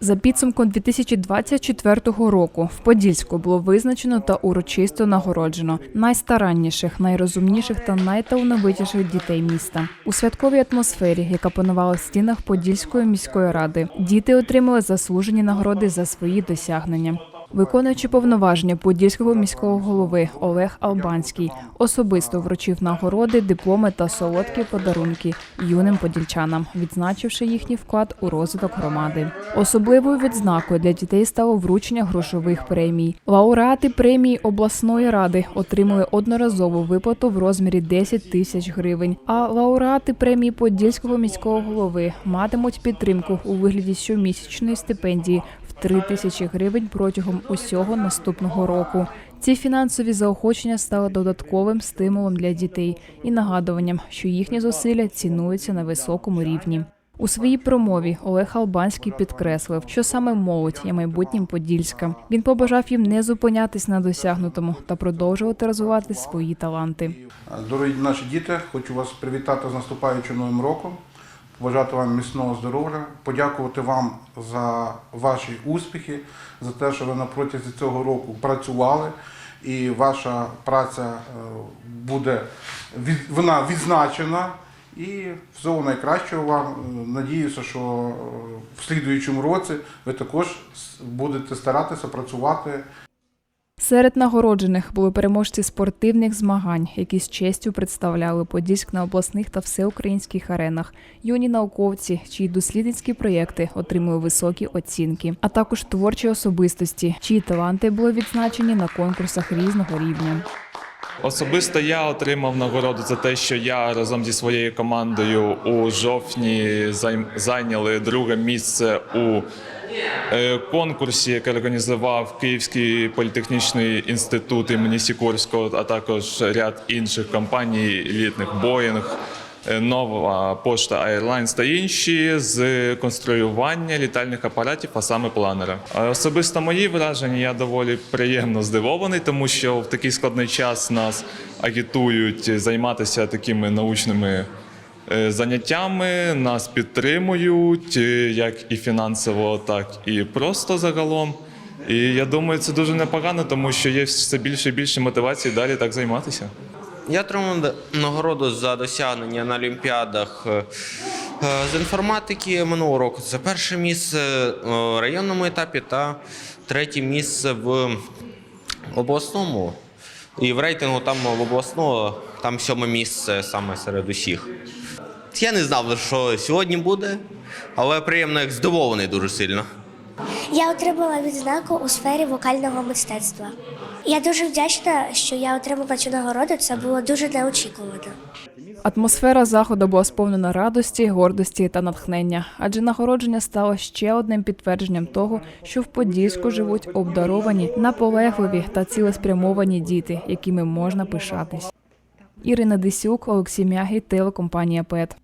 За підсумком 2024 року в Подільську було визначено та урочисто нагороджено найстаранніших, найрозумніших та найталановитіших дітей міста. У святковій атмосфері, яка панувала в стінах Подільської міської ради, діти отримали заслужені нагороди за свої досягнення. Виконуючи повноваження подільського міського голови Олег Албанський особисто вручив нагороди, дипломи та солодкі подарунки юним подільчанам, відзначивши їхній вклад у розвиток громади. Особливою відзнакою для дітей стало вручення грошових премій. Лауреати премії обласної ради отримали одноразову виплату в розмірі 10 тисяч гривень. А лауреати премії Подільського міського голови матимуть підтримку у вигляді щомісячної стипендії 3 тисячі гривень протягом усього наступного року. Ці фінансові заохочення стали додатковим стимулом для дітей і нагадуванням, що їхні зусилля цінуються на високому рівні. У своїй промові Олег Албанський підкреслив, що саме молодь є майбутнім Подільська. Він побажав їм не зупинятись на досягнутому та продовжувати розвивати свої таланти. Дорогі наші діти, хочу вас привітати з наступаючим новим роком, побажати вам міцного здоров'я, подякувати вам за ваші успіхи, за те, що ви на протязі цього року працювали, і ваша праця е, буде вона відзначена. І всього найкращого вам. Е, Надіюся, що е, в слідуючому році ви також будете старатися працювати Серед нагороджених були переможці спортивних змагань, які з честю представляли Подільськ на обласних та всеукраїнських аренах, юні науковці, чиї дослідницькі проєкти отримали високі оцінки, а також творчі особистості, чиї таланти були відзначені на конкурсах різного рівня. Особисто я отримав нагороду за те, що я разом зі своєю командою у жовтні зайняли друге місце у е, конкурсі, який організував Київський політехнічний інститут імені Сікорського, а також ряд інших компаній, літних Боїнг. Е, Нова пошта Airlines та інші з конструювання літальних апаратів, а саме планера. А Особисто мої враження я доволі приємно здивований, тому що в такий складний час нас агітують займатися такими научними е, заняттями, нас підтримують е, як і фінансово, так і просто загалом. І я думаю, це дуже непогано, тому що є все більше і більше мотивації далі так займатися. Я отримав нагороду за досягнення на Олімпіадах е, е, з інформатики минулого року. Це перше місце е, в районному етапі та третє місце в обласному. І в рейтингу там в обласному там сьоме місце саме серед усіх. Я не знав, що сьогодні буде, але приємно як здивований дуже сильно. Я отримала відзнаку у сфері вокального мистецтва. Я дуже вдячна, що я отримала цю нагороду. Це було дуже неочікувано. Атмосфера заходу була сповнена радості, гордості та натхнення, адже нагородження стало ще одним підтвердженням того, що в Подільську живуть обдаровані, наполегливі та цілеспрямовані діти, якими можна пишатись. Ірина Десюк, Олексій Мягі, телекомпанія ПЕТ.